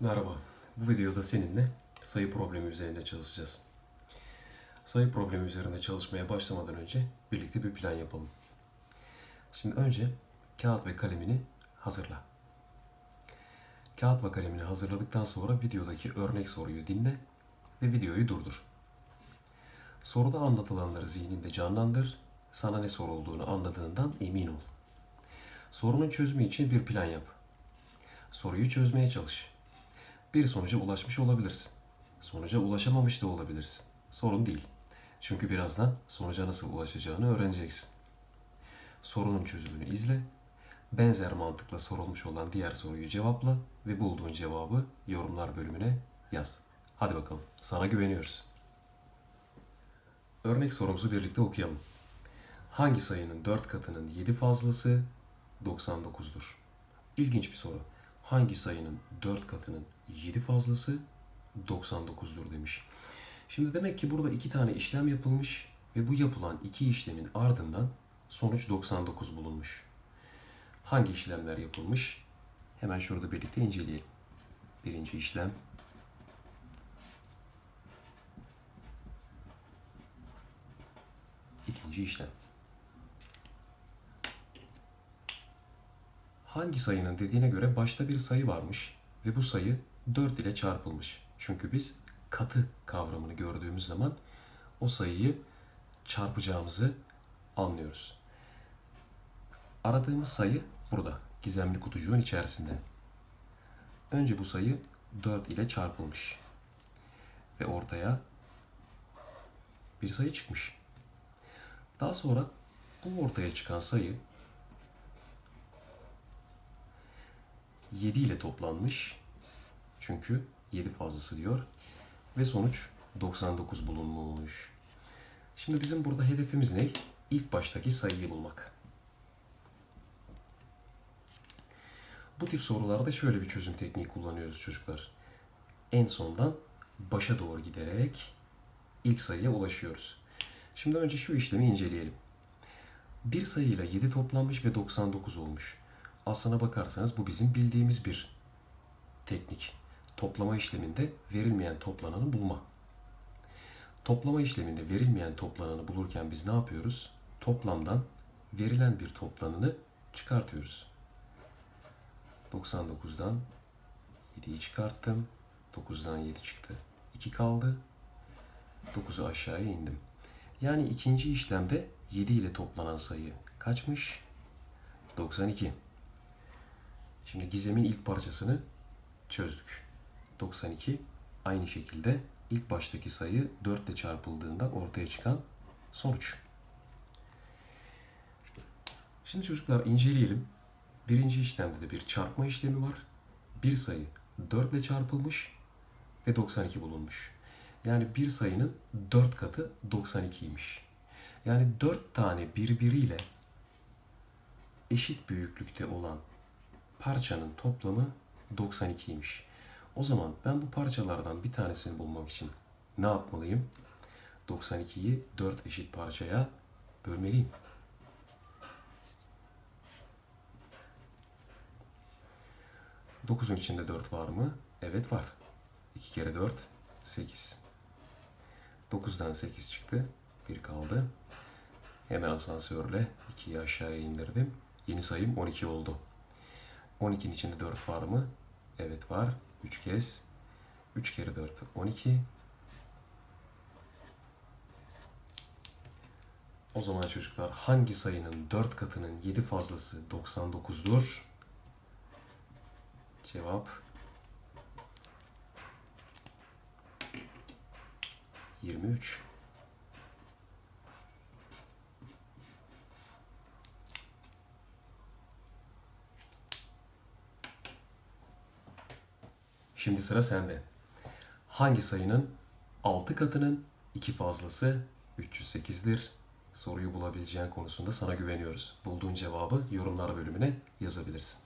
Merhaba. Bu videoda seninle sayı problemi üzerinde çalışacağız. Sayı problemi üzerinde çalışmaya başlamadan önce birlikte bir plan yapalım. Şimdi önce kağıt ve kalemini hazırla. Kağıt ve kalemini hazırladıktan sonra videodaki örnek soruyu dinle ve videoyu durdur. Soruda anlatılanları zihninde canlandır, sana ne sorulduğunu anladığından emin ol. Sorunun çözümü için bir plan yap. Soruyu çözmeye çalış. Bir sonuca ulaşmış olabilirsin. Sonuca ulaşamamış da olabilirsin. Sorun değil. Çünkü birazdan sonuca nasıl ulaşacağını öğreneceksin. Sorunun çözümünü izle. Benzer mantıkla sorulmuş olan diğer soruyu cevapla ve bulduğun cevabı yorumlar bölümüne yaz. Hadi bakalım. Sana güveniyoruz. Örnek sorumuzu birlikte okuyalım. Hangi sayının 4 katının 7 fazlası 99'dur? İlginç bir soru. Hangi sayının 4 katının 7 fazlası 99'dur demiş. Şimdi demek ki burada iki tane işlem yapılmış ve bu yapılan iki işlemin ardından sonuç 99 bulunmuş. Hangi işlemler yapılmış? Hemen şurada birlikte inceleyelim. Birinci işlem İkinci işlem. Hangi sayının dediğine göre başta bir sayı varmış ve bu sayı 4 ile çarpılmış. Çünkü biz katı kavramını gördüğümüz zaman o sayıyı çarpacağımızı anlıyoruz. Aradığımız sayı burada. Gizemli kutucuğun içerisinde. Önce bu sayı 4 ile çarpılmış. Ve ortaya bir sayı çıkmış. Daha sonra bu ortaya çıkan sayı 7 ile toplanmış. Çünkü 7 fazlası diyor. Ve sonuç 99 bulunmuş. Şimdi bizim burada hedefimiz ne? İlk baştaki sayıyı bulmak. Bu tip sorularda şöyle bir çözüm tekniği kullanıyoruz çocuklar. En sondan başa doğru giderek ilk sayıya ulaşıyoruz. Şimdi önce şu işlemi inceleyelim. Bir sayıyla 7 toplanmış ve 99 olmuş. Aslına bakarsanız bu bizim bildiğimiz bir teknik. Toplama işleminde verilmeyen toplananı bulma. Toplama işleminde verilmeyen toplananı bulurken biz ne yapıyoruz? Toplamdan verilen bir toplananı çıkartıyoruz. 99'dan 7'yi çıkarttım. 9'dan 7 çıktı. 2 kaldı. 9'u aşağıya indim. Yani ikinci işlemde 7 ile toplanan sayı kaçmış? 92. Şimdi gizemin ilk parçasını çözdük. 92 aynı şekilde ilk baştaki sayı 4 ile çarpıldığında ortaya çıkan sonuç. Şimdi çocuklar inceleyelim. Birinci işlemde de bir çarpma işlemi var. Bir sayı 4 ile çarpılmış ve 92 bulunmuş. Yani bir sayının 4 katı 92'ymiş. Yani 4 tane birbiriyle eşit büyüklükte olan parçanın toplamı 92'ymiş. O zaman ben bu parçalardan bir tanesini bulmak için ne yapmalıyım? 92'yi 4 eşit parçaya bölmeliyim. Dokuzun içinde 4 var mı? Evet var. 2 kere 4, 8. 9'dan 8 çıktı. 1 kaldı. Hemen asansörle 2'yi aşağıya indirdim. Yeni sayım 12 oldu. 12'nin içinde 4 var mı? Evet var. 3 kez. 3 kere 4 12. O zaman çocuklar hangi sayının 4 katının 7 fazlası 99'dur? Cevap 23. Şimdi sıra sende. Hangi sayının 6 katının 2 fazlası 308'dir? Soruyu bulabileceğin konusunda sana güveniyoruz. Bulduğun cevabı yorumlar bölümüne yazabilirsin.